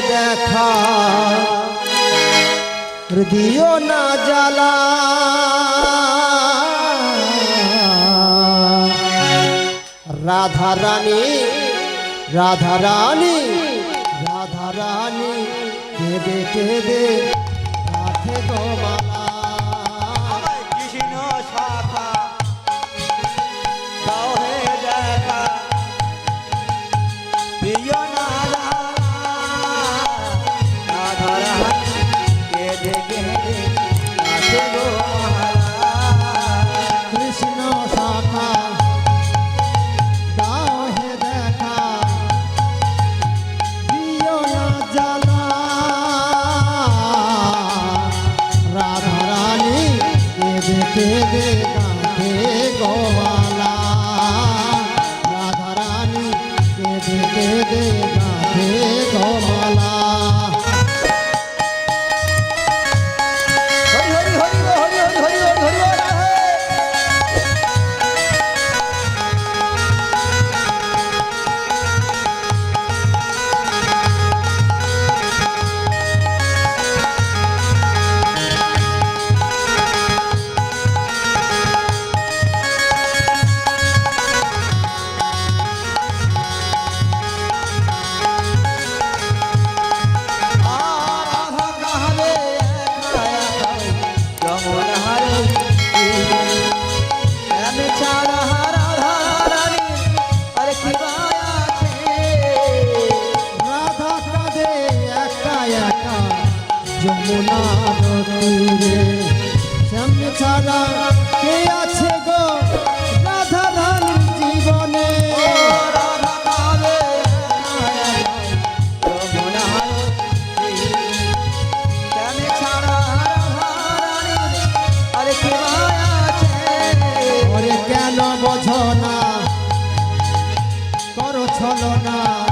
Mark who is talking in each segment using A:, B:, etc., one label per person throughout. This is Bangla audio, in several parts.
A: দেখা। হৃদয় না জ্বালা। রাধা রানী রাধা রানী রাধা রানী কেদে কেদে রাধে
B: গোমা কেঁদে ছলনা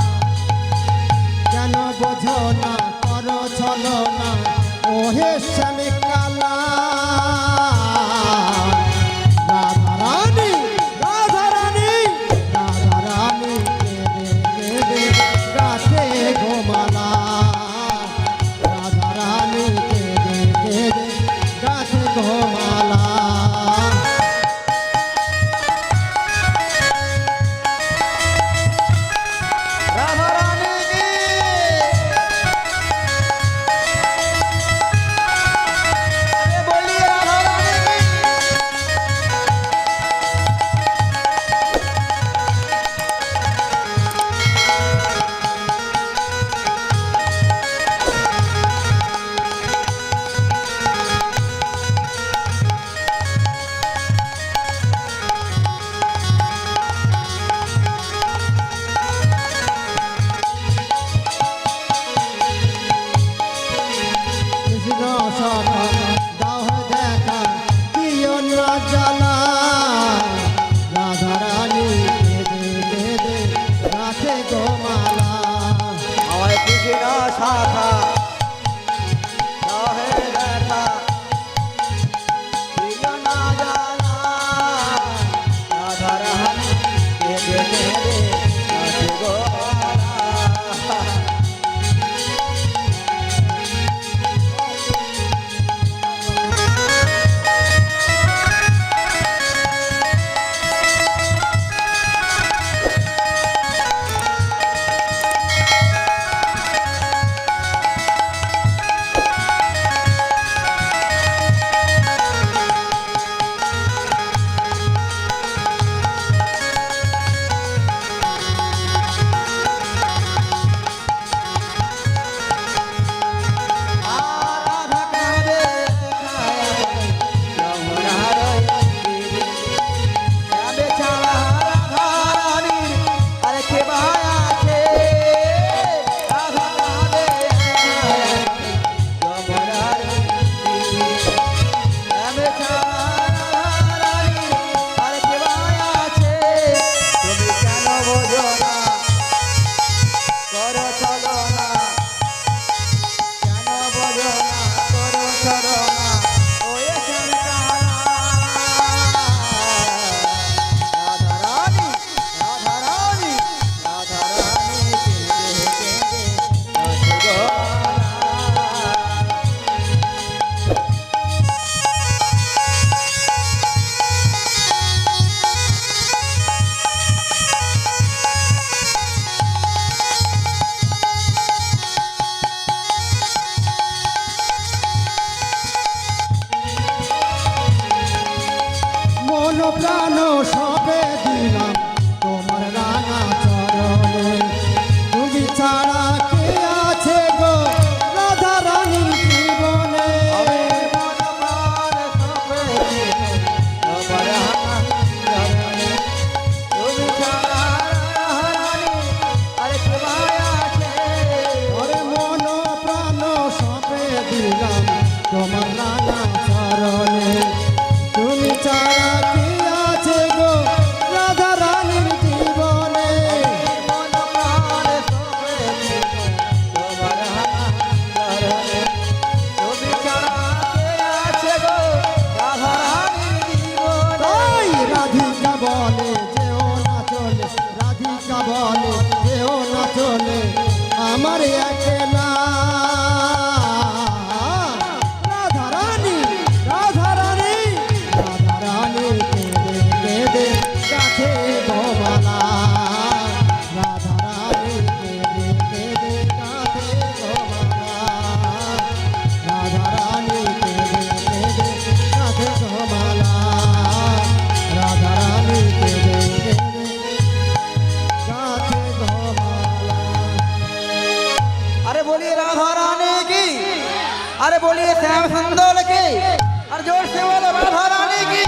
B: और जोर से बोलो राधा रानी की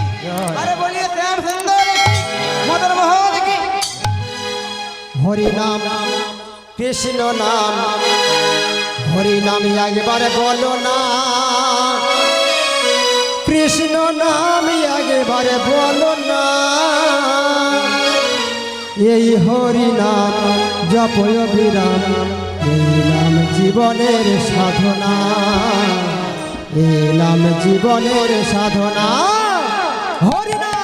B: अरे बोलिए श्याम सुंदर मदन मोहन की
A: हरि नाम कृष्ण नाम हरि नाम एकबार बोलो ना কৃষ্ণ নাম একবারে বলো না এই হরি নাম জপয় বিরাম এই নাম জীবনের সাধনা এলাম জীবনের সাধনা।
B: হরিনা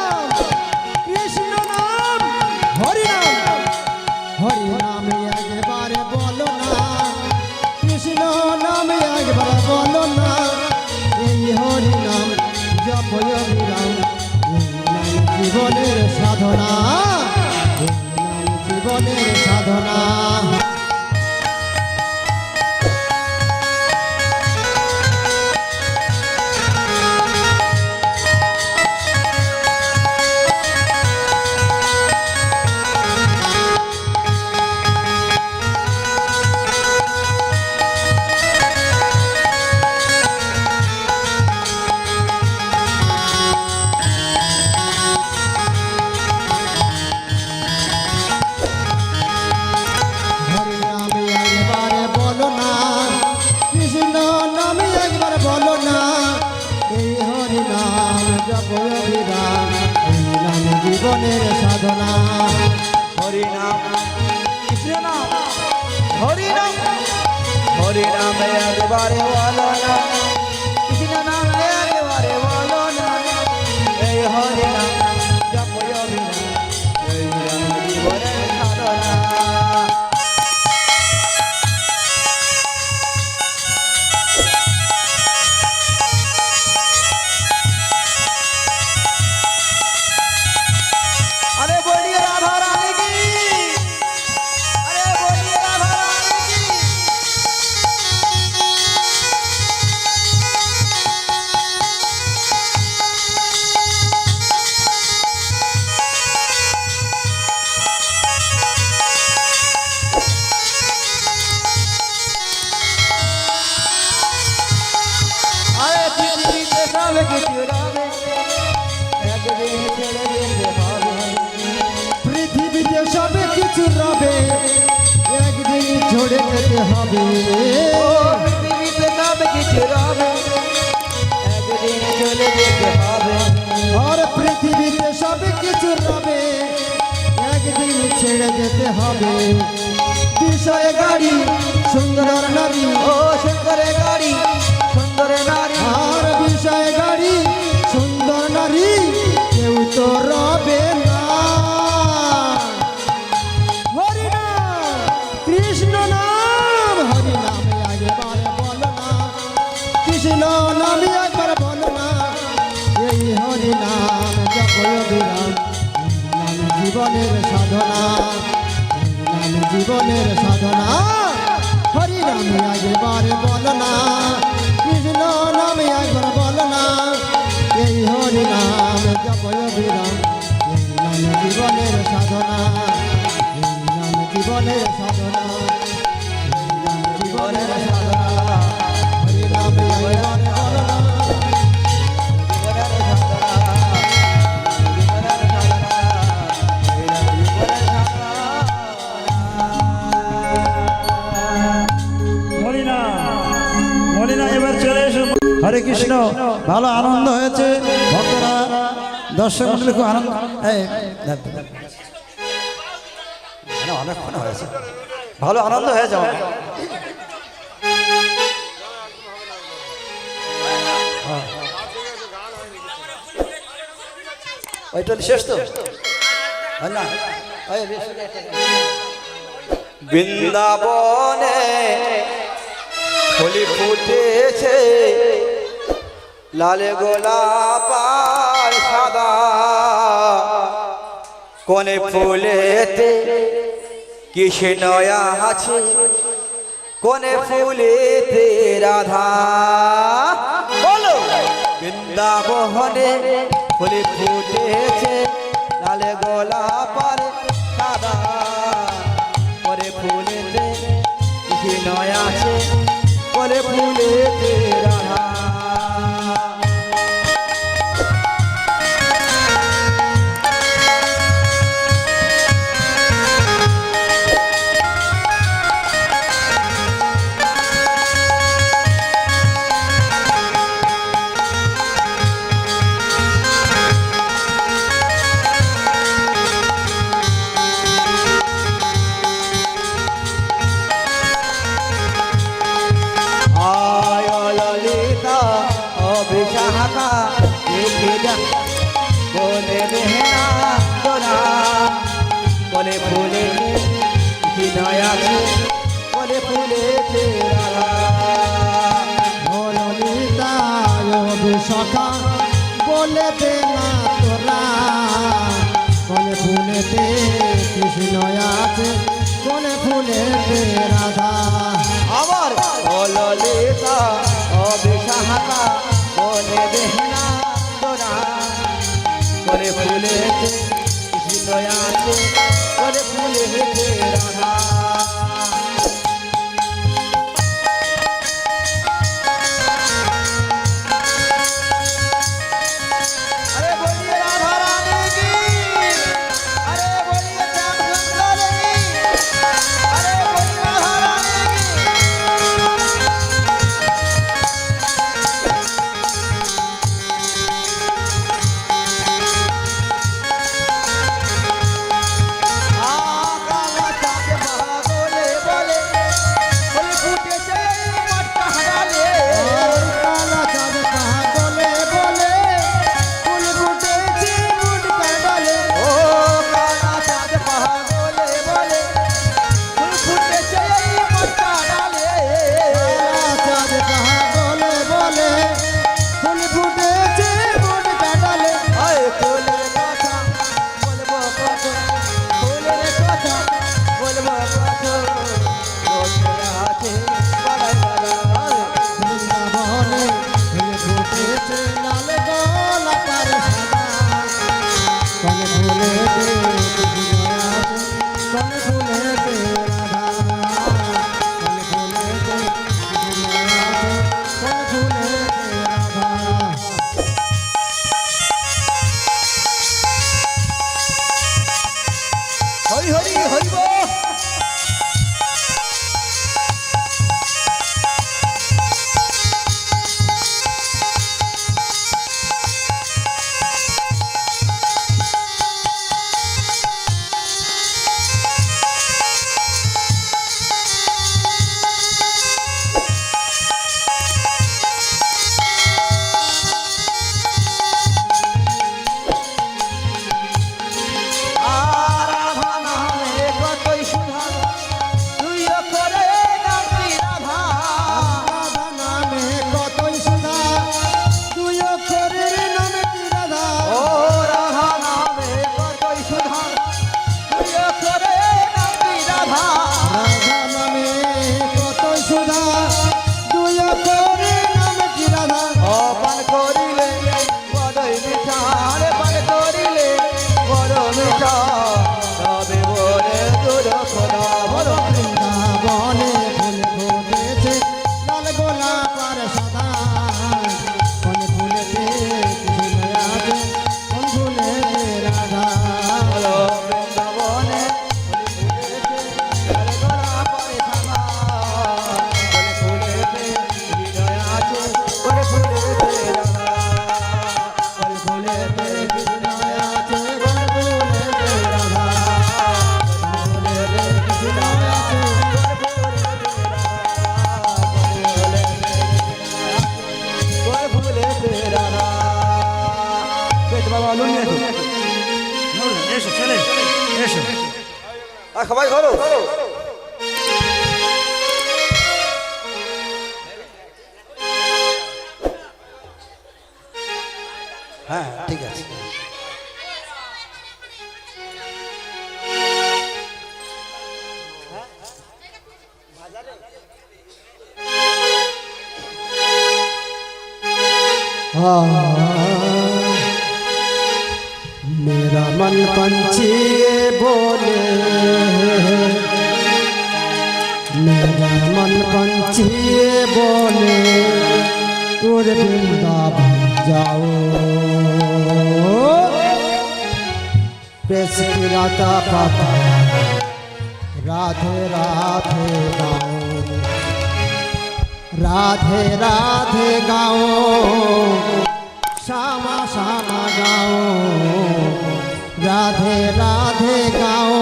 B: হবে।
A: বিষয়ে গাড়ি, সুন্দর নারী।
B: ও সুন্দরে গাড়ি, সুন্দরে নারী।
A: আর বিষয়ে গাড়ি, সুন্দর নারী, কেউ তো রবে না। হরি না। কৃষ্ণ জীবনের সাধনা। জীবনের সাধনা। হরি রাম একবার বল না, কৃষ্ণ নামে একবার বল না। এই হরি নাম জীবনের সাধনা জীবনের সাধনা। হরে কৃষ্ণ, ভালো আনন্দ হয়েছে, ভক্তরা, দর্শক মন্ডলী খুব আনন্দ।
B: অনেকক্ষণ হয়েছে। ভালো আনন্দ হয়েছে আমার হ্যাঁ। তো? বৃন্দাবনে ফুলি ফুটেছে। লাল গোলাপ সাদা। কোনে ফুলেতে কৃষ্ণ আছে? কোনে ফুলেতে রাধা? বলো। বৃন্দাবনে ফুলে ফুটেছে লাল গোলাপ সাদা। করে ফুলেতে কৃষ্ণ আছে? করে ফুলেতে রাধা? আছে বলে ফুলে
A: সখা বলে দে না তোরা। কোনে ফুলেতে কৃষ্ণ আছে কোনে ফুলেতে রাধা।
B: আবার অললিতা অভিশাখা বলে বেহনা তোরা। বলে ফুলে বিনয় আছে বলে ফুলে রাধা। বাড়াই বাড়াই তোমরা সবাই ধরো হ্যাঁ ঠিক আছে।
A: मेरा বাঞ্চিয়ে বলে, মেরা মন বাঞ্চিয়ে বলে তোর বৃন্দাবন যাও। বেশ রাতা পাতা, রাধে রাধে গাও।
B: রাধে রাধে গাও, শ্যামা শ্যামা গাও। রাধে রাধে গাও।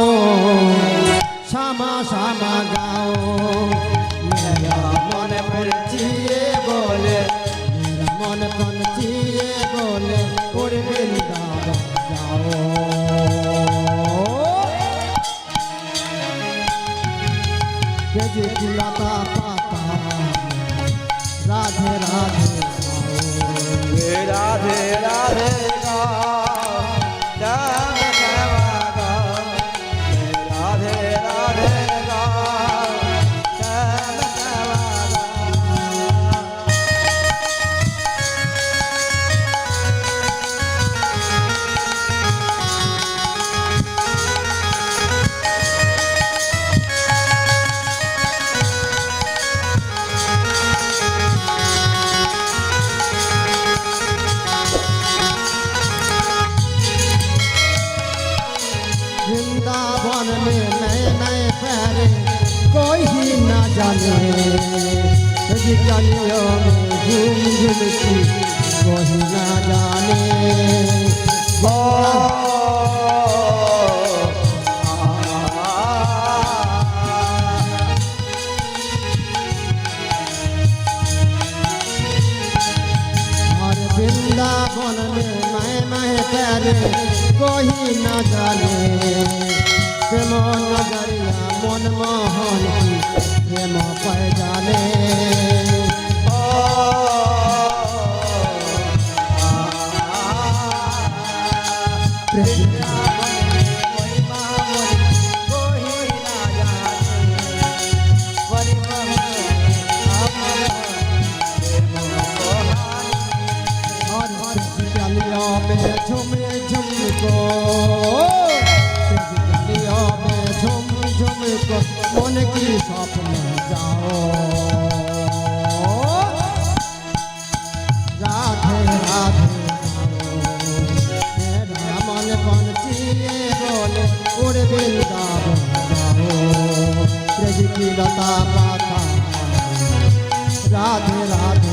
B: শ্যামা শ্যামা
A: গাও। মেরা মন পরিচিয়ে বলে মেরা মন পরিচিয়ে aquele que गलियों में झूम झूम को गलियों में झूम झूम को मन की स्वप्न जाओ राधे राधे गाओ। मेरा मन पंछिए बोले उड़ वृंदावन जाओ ब्रज की लता पाता राधे राधे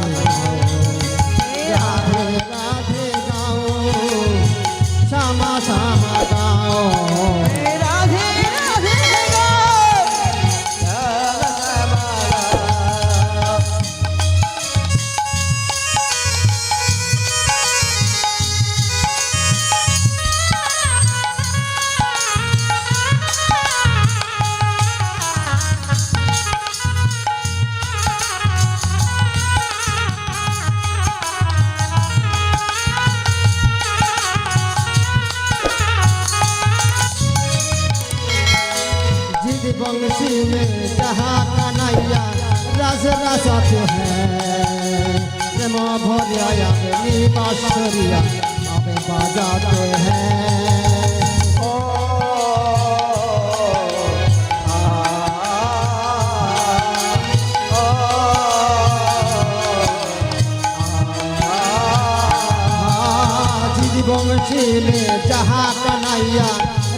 A: हाँ, जिद बंसी में जहाँ कन्हैया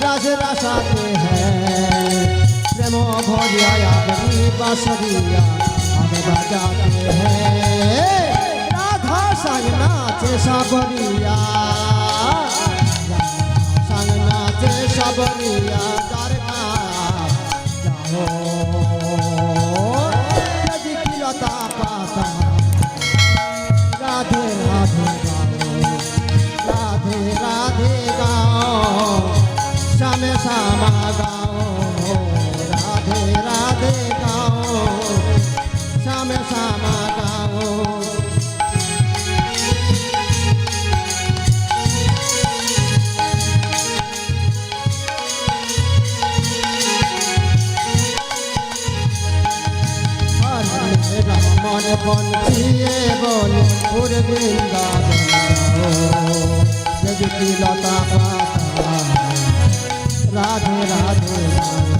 A: रस रसाते हैं प्रेम भोरिया नी बांसुरिया अबे बजाते हैं राधा संग नाचे सबरिया संग नाचे सबरिया दरका जाओ यदि की लता पाता राधे राधे শ্যামে শ্যামা গাও রাধে রাধে গাও। শ্যামে শ্যামা গাও মন বন দিয়ে বন পুর বৃন্দাবন লতা পাতা রাধে রাধে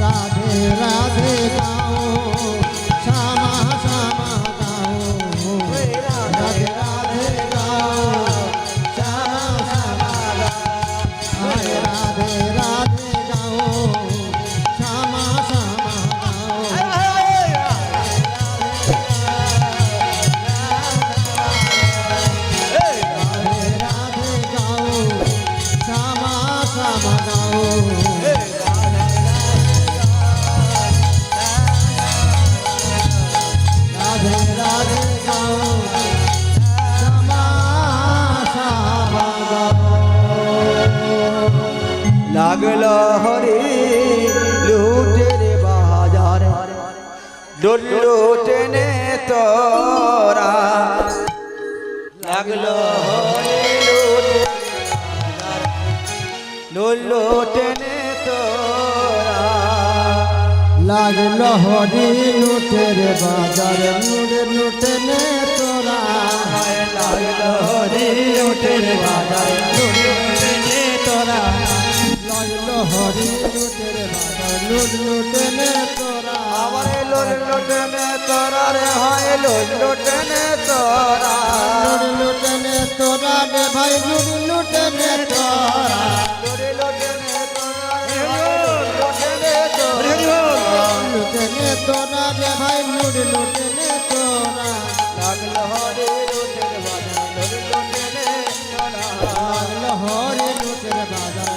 A: রাধে রাধে গাও
B: ডুল্লু টেনে তোরা। লাগল ডুল্লু টেনে তোরা।
A: লাগল হরি লুটের বাজার লুটে নে তোরা।
B: লাগল হরি লুটের বাজার ডুল্লু টেনে তোরা।
A: লাগল হরি লুটের বাজার লুট লুটে নে তোরা।
B: আবার লোল লোটনে তোরা রে হয় লোল লোটনে তোরা।
A: লুট লুটে নে তোরা রে ভাই
B: লোল লোটনে তোরা। রে তোরা।
A: লুটে নে তোরা রে ভাই লুট লুটে তোরা।
B: লাগল হরে লোটের বাজার লোল লোটনে তোরা।
A: লাগল হরি লুটের বাজার।